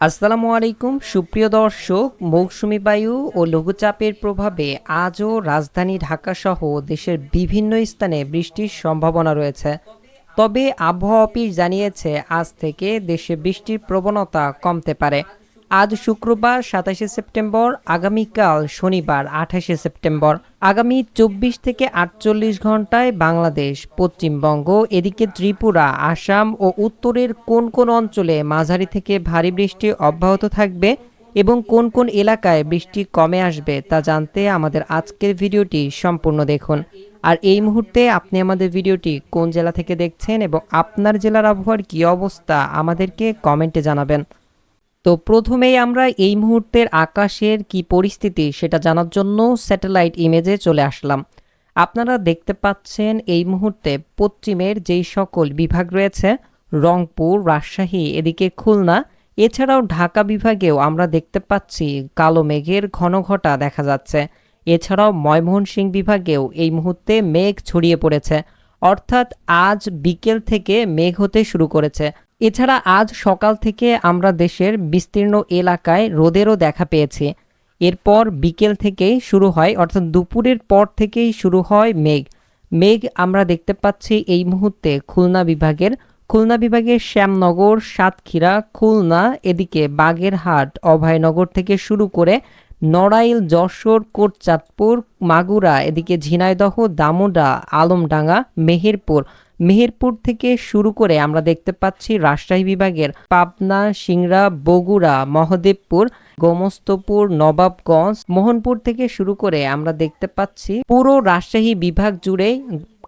আসসালামু আলাইকুম, সুপ্রিয় দর্শক, মৌসুমি বায়ু ও লঘুচাপের প্রভাবে আজও রাজধানী ঢাকা সহ দেশের বিভিন্ন স্থানে বৃষ্টির সম্ভাবনা রয়েছে। তবে আবহাওয়া অফিস জানিয়েছে, আজ থেকে দেশে বৃষ্টির প্রবণতা কমতে পারে। আজ শুক্রবার সাতাশে সেপ্টেম্বর আগামীকাল শনিবার আঠাশে সেপ্টেম্বর। আগামী চব্বিশ থেকে আটচল্লিশ ঘন্টায় বাংলাদেশ, পশ্চিমবঙ্গ, এদিকে ত্রিপুরা, আসাম ও উত্তরের কোন কোন অঞ্চলে মাঝারি থেকে ভারী বৃষ্টি অব্যাহত থাকবে এবং কোন কোন এলাকায় বৃষ্টি কমে আসবে তা জানতে আমাদের আজকের ভিডিওটি সম্পূর্ণ দেখুন। আর এই মুহূর্তে আপনি আমাদের ভিডিওটি কোন জেলা থেকে দেখছেন এবং আপনার জেলার আবহাওয়ার কী অবস্থা আমাদেরকে কমেন্টে জানাবেন। তো প্রথমেই আমরা এই মুহূর্তের আকাশের কি পরিস্থিতি সেটা জানার জন্য স্যাটেলাইট ইমেজে চলে আসলাম। আপনারা দেখতে পাচ্ছেন এই মুহূর্তে পশ্চিমের যেই সকল বিভাগ রয়েছে, রংপুর, রাজশাহী, এদিকে খুলনা, এছাড়াও ঢাকা বিভাগেও আমরা দেখতে পাচ্ছি কালো মেঘের ঘন ঘটা দেখা যাচ্ছে। এছাড়াও ময়মোহনসিংহ বিভাগেও এই মুহূর্তে মেঘ ছড়িয়ে পড়েছে। অর্থাৎ আজ বিকেল থেকে মেঘ হতে শুরু করেছে। এছাড়া আজ সকাল থেকে আমরা দেশের বিস্তীর্ণ এলাকায় রোদেরও দেখা পেয়েছি। এরপর বিকেল থেকেই শুরু হয়, অর্থাৎ দুপুরের পর থেকেই শুরু হয় মেঘ। মেঘ আমরা দেখতে পাচ্ছি এই মুহূর্তে খুলনা বিভাগের খুলনা বিভাগের শ্যামনগর, সাতক্ষীরা, খুলনা, এদিকে বাগেরহাট, অভয়নগর থেকে শুরু করে নড়াইল, যশোর, কোটচাঁদপুর, মাগুরা, এদিকে ঝিনাইদহ, দামোদা, আলমডাঙ্গা, মেহেরপুর। মেহেরপুর থেকে শুরু করে আমরা দেখতে পাচ্ছি রাজশাহী বিভাগের পাবনা, সিংড়া, বগুড়া, মহদেবপুর, গোমস্তপুর, নবাবগঞ্জ। মোহনপুর থেকে শুরু করে আমরা দেখতে পাচ্ছি পুরো রাজশাহী বিভাগ জুড়েই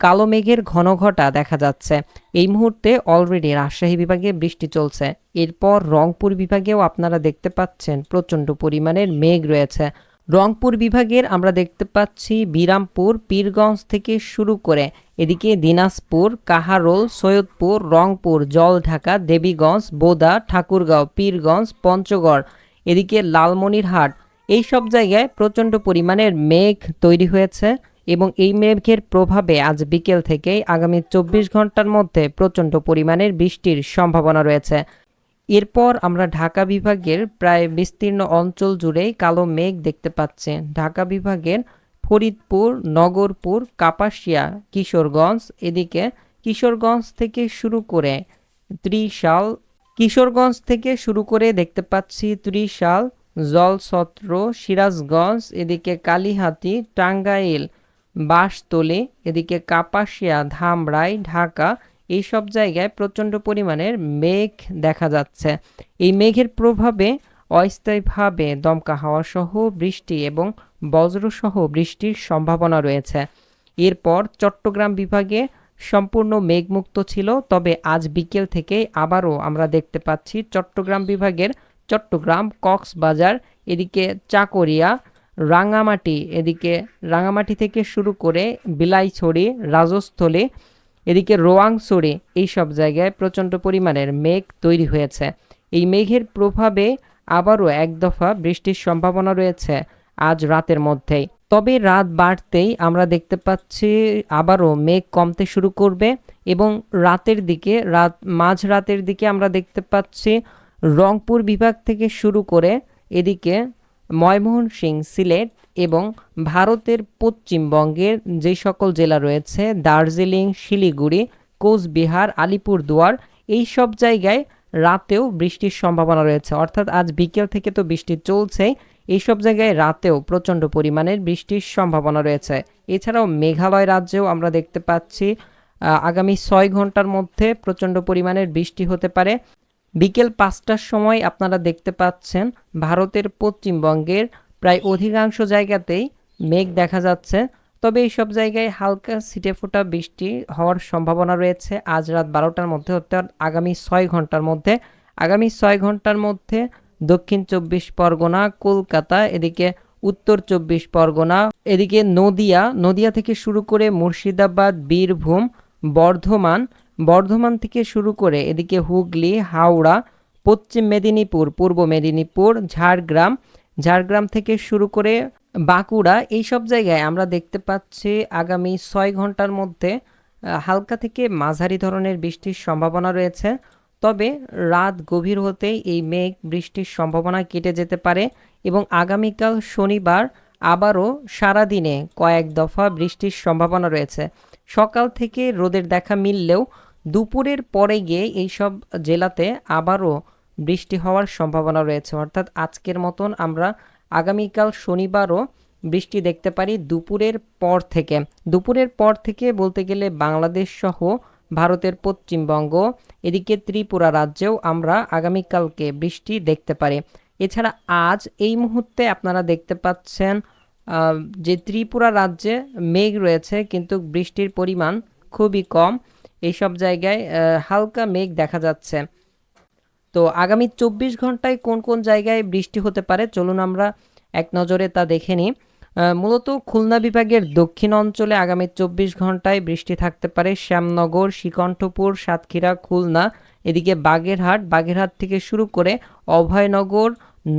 কালো মেঘের ঘন ঘটা দেখা যাচ্ছে। এই মুহূর্তে অলরেডি রাজশাহী বিভাগে বৃষ্টি চলছে। এরপর রংপুর বিভাগেও আপনারা দেখতে পাচ্ছেন প্রচণ্ড পরিমাণের মেঘ রয়েছে। রংপুর বিভাগের আমরা দেখতে পাচ্ছি বিরামপুর, পীরগঞ্জ থেকে শুরু করে এদিকে দিনাজপুর, কাহারোল, সৈয়দপুর, রংপুর, জলঢাকা, দেবীগঞ্জ, বোদা, ঠাকুরগাঁও, পীরগঞ্জ, পঞ্চগড়, এদিকে লালমনিরহাট। এই সব জায়গায় প্রচণ্ড পরিমাণের মেঘ তৈরি হয়েছে। এবং এই মেঘের প্রভাবে আজ বিকেল থেকেই আগামী চব্বিশ ঘণ্টার মধ্যে প্রচণ্ড পরিমাণের বৃষ্টির সম্ভাবনা রয়েছে। এরপর আমরা ঢাকা বিভাগের প্রায় বিস্তীর্ণ অঞ্চল জুড়েই কালো মেঘ দেখতে পাচ্ছি। ঢাকা বিভাগের ফরিদপুর, নগরপুর, কাপাসিয়া, কিশোরগঞ্জ, এদিকে কিশোরগঞ্জ থেকে শুরু করে ত্রিশাল, কিশোরগঞ্জ থেকে শুরু করে দেখতে পাচ্ছি ত্রিশাল, জলছত্র, সিরাজগঞ্জ, এদিকে কালিহাতি, টাঙ্গাইল বাঁশতলী এদিকে কাপাসিয়া, ধামরাই, ঢাকা এই সব জায়গায় প্রচণ্ড পরিমাণের মেঘ দেখা যাচ্ছে। এই মেঘের প্রভাবে অস্থায়ীভাবে দমকা হাওয়া সহ বৃষ্টি এবং বজ্রসহ বৃষ্টির সম্ভাবনা রয়েছে। এরপর চট্টগ্রাম বিভাগে সম্পূর্ণ মেঘমুক্ত ছিল, তবে আজ বিকেল থেকে আবারও আমরা দেখতে পাচ্ছি চট্টগ্রাম বিভাগের চট্টগ্রাম কক্সবাজার, এদিকে চাকরিয়া রাঙামাটি, এদিকে রাঙামাটি থেকে শুরু করে বিলাইছড়ি, রাজস্থলী, এদিকে রোয়াংছড়ি এই সব জায়গায় প্রচণ্ড পরিমাণের মেঘ তৈরি হয়েছে। এই মেঘের প্রভাবে আবারও এক দফা বৃষ্টির সম্ভাবনা রয়েছে আজ রাতের মধ্যেই। তবে রাত বাড়তেই আমরা দেখতে পাচ্ছি আবারও মেঘ কমতে শুরু করবে এবং রাতের দিকে, রাত, মাঝ রাতের দিকে আমরা দেখতে পাচ্ছি রংপুর বিভাগ থেকে শুরু করে এদিকে ময়মোহনসিং সিলেট এবং ভারতের পশ্চিমবঙ্গের যে সকল জেলা রয়েছে, দার্জিলিং, শিলিগুড়ি, কোচবিহার, আলিপুরদুয়ার, এই সব জায়গায় রাতেও বৃষ্টির সম্ভাবনা রয়েছে। অর্থাৎ আজ বিকেল থেকে তো বৃষ্টি চলছেই এইসব জায়গায় রাতেও প্রচণ্ড পরিমাণের বৃষ্টির সম্ভাবনা রয়েছে। এছাড়াও মেঘালয় রাজ্যেও আমরা দেখতে পাচ্ছি আগামী ছয় ঘণ্টার মধ্যে প্রচণ্ড পরিমাণের বৃষ্টি হতে পারে। বিকেল পাঁচটার সময় আপনারা দেখতে পাচ্ছেন ভারতের পশ্চিমবঙ্গের প্রায় অধিকাংশ জায়গাতেই মেঘ দেখা যাচ্ছে। তবে এই সব জায়গায় হালকা ছিটে ফোটা বৃষ্টি হওয়ার সম্ভাবনা রয়েছে। আজ রাত বারোটার মধ্যে অর্থাৎ আগামী ছয় ঘণ্টার মধ্যে। আগামী ছয় ঘণ্টার মধ্যে দক্ষিণ চব্বিশ পরগনা, কলকাতা, এদিকে উত্তর চব্বিশ পরগনা, এদিকে নদিয়া নদিয়া থেকে শুরু করে মুর্শিদাবাদ, বীরভূম, বর্ধমান বর্ধমান থেকে শুরু করে এদিকে হুগলি, হাওড়া, পশ্চিম মেদিনীপুর, পূর্ব মেদিনীপুর, ঝাড়গ্রাম ঝাড়গ্রাম থেকে শুরু করে বাঁকুড়া এই সব জায়গায় আমরা দেখতে পাচ্ছি আগামী ছয় ঘণ্টার মধ্যে হালকা থেকে মাঝারি ধরনের বৃষ্টির সম্ভাবনা রয়েছে। তবে রাত গভীর হতেই এই মেঘ বৃষ্টির সম্ভাবনা কেটে যেতে পারে এবং আগামীকাল শনিবার আবারও সারাদিনে কয়েক দফা বৃষ্টির সম্ভাবনা রয়েছে। সকাল থেকে রোদের দেখা মিললেও দুপুরের পরে গিয়ে এইসব জেলাতে আবারও বৃষ্টি হওয়ার সম্ভাবনা রয়েছে। অর্থাৎ আজকের মতন আমরা আগামীকাল শনিবারও বৃষ্টি দেখতে পারি দুপুরের পর থেকে। দুপুরের পর থেকে বলতে গেলে বাংলাদেশ সহ ভারতের পশ্চিমবঙ্গ, এদিকে ত্রিপুরা রাজ্যেও আমরা আগামীকালকে বৃষ্টি দেখতে পারি। এছাড়া আজ এই মুহূর্তে আপনারা দেখতে পাচ্ছেন যে ত্রিপুরা রাজ্যে মেঘ রয়েছে, কিন্তু বৃষ্টির পরিমাণ খুবই কম। এইসব জায়গায় হালকা মেঘ দেখা যাচ্ছে। তো আগামী চব্বিশ ঘন্টায় কোন কোন জায়গায় বৃষ্টি হতে পারে? চলুন আমরা এক নজরে তা দেখে নিই। মূলত খুলনা বিভাগের দক্ষিণ অঞ্চলে আগামী চব্বিশ ঘন্টায় বৃষ্টি থাকতে পারে। শ্যামনগর, শ্রীকণ্ঠপুর, সাতক্ষীরা, খুলনা, এদিকে বাগেরহাট। বাগেরহাট থেকে শুরু করে অভয়নগর,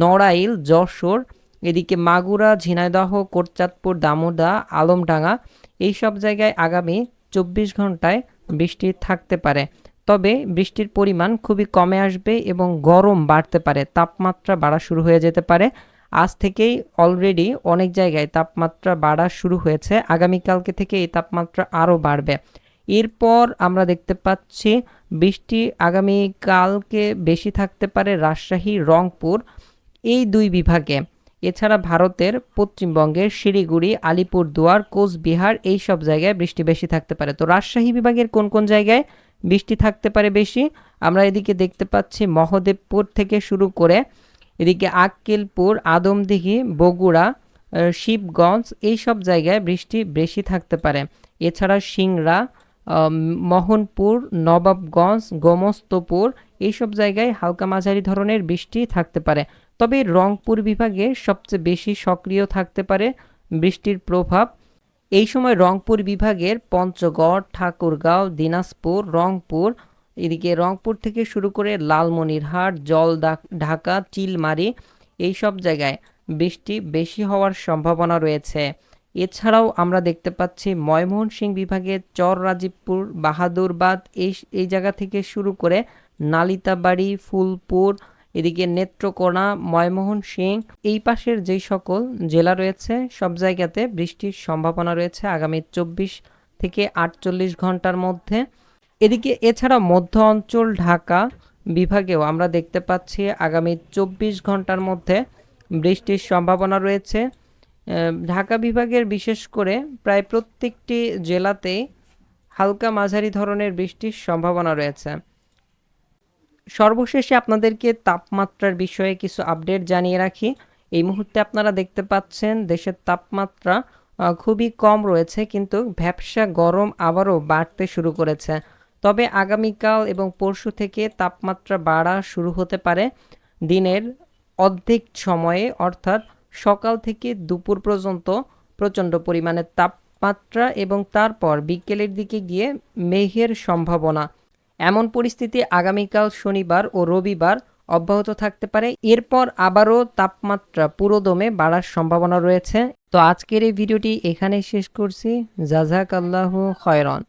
নড়াইল, যশোর এদিকে মাগুরা, ঝিনাইদহ, কোটচাঁদপুর, দামোদা, আলমডাঙ্গা এই সব জায়গায় আগামী চব্বিশ ঘন্টায় বৃষ্টি থাকতে পারে। তবে বৃষ্টির পরিমাণ খুবই কমে আসবে এবং গরম বাড়তে পারে। তাপমাত্রা বাড়া শুরু হয়ে যেতে পারে। আজ থেকেই অলরেডি অনেক জায়গায় তাপমাত্রা বাড়া শুরু হয়েছে। আগামীকালকে থেকে এই তাপমাত্রা আরও বাড়বে। এরপর আমরা দেখতে পাচ্ছি বৃষ্টি আগামীকালকে বেশি থাকতে পারে রাজশাহী, রংপুর এই দুই বিভাগে। এছাড়া ভারতের পশ্চিমবঙ্গের শিলিগুড়ি, আলিপুরদুয়ার, কোচবিহার এই সব জায়গায় বৃষ্টি বেশি থাকতে পারে। তো রাজশাহী বিভাগের কোন কোন জায়গায় বৃষ্টি থাকতে পারে বেশি? আমরা এদিকে দেখতে পাচ্ছি মহদেবপুর থেকে শুরু করে এদিকে আক্কেলপুর, আদমদিঘি, বগুড়া শিবগঞ্জ এই সব জায়গায় বৃষ্টি বেশি থাকতে পারে। এছাড়া সিংড়া মোহনপুর, নবাবগঞ্জ, গোমস্তপুর এইসব জায়গায় হালকা মাঝারি ধরনের বৃষ্টি থাকতে পারে। তবে রংপুর বিভাগে সবচেয়ে বেশি সক্রিয় থাকতে পারে বৃষ্টির প্রভাব। এই সময় রংপুর বিভাগের পঞ্চগড়, ঠাকুরগাঁও, দিনাজপুর, রংপুর, এদিকে রংপুর থেকে শুরু করে লালমনিরহাট জল ঢাকা, চিলমারি এই সব জায়গায় বৃষ্টি বেশি হওয়ার সম্ভাবনা রয়েছে। এছাড়াও আমরা দেখতে পাচ্ছি ময়মনসিংহ বিভাগের চর রাজীবপুর, বাহাদুরবাদ এই এই জায়গা থেকে শুরু করে নালিতাবাড়ি, ফুলপুর এদিকে নেত্রকোনা, ময়মোহন সিং, এই পাশের যেই সকল জেলা রয়েছে, সব জায়গাতে বৃষ্টির সম্ভাবনা রয়েছে আগামী চব্বিশ থেকে আটচল্লিশ ঘণ্টার মধ্যে। এদিকে এছাড়া মধ্য অঞ্চল, ঢাকা বিভাগেও আমরা দেখতে পাচ্ছি আগামী চব্বিশ ঘণ্টার মধ্যে বৃষ্টির সম্ভাবনা রয়েছে। ঢাকা বিভাগের বিশেষ করে প্রায় প্রত্যেকটি জেলাতেই হালকা মাঝারি ধরনের বৃষ্টির সম্ভাবনা রয়েছে। সর্বশেষে আপনাদেরকে তাপমাত্রার বিষয়ে কিছু আপডেট জানিয়ে রাখি। এই মুহূর্তে আপনারা দেখতে পাচ্ছেন দেশের তাপমাত্রা খুবই কম রয়েছে, কিন্তু ভ্যাপসা গরম আবারও বাড়তে শুরু করেছে। তবে আগামীকাল এবং পরশু থেকে তাপমাত্রা বাড়া শুরু হতে পারে দিনের অর্ধেক সময়ে, অর্থাৎ সকাল থেকে দুপুর পর্যন্ত প্রচণ্ড পরিমাণে তাপমাত্রা এবং তারপর বিকেলের দিকে গিয়ে মেঘের সম্ভাবনা। এমন পরিস্থিতি আগামীকাল শনিবার ও রবিবার অব্যাহত থাকতে পারে। এরপর আবারও তাপমাত্রা পুরোদমে বাড়ার সম্ভাবনা রয়েছে। তো আজকের এই ভিডিওটি এখানে শেষ করছি। জাজাক আল্লাহ খয়রন।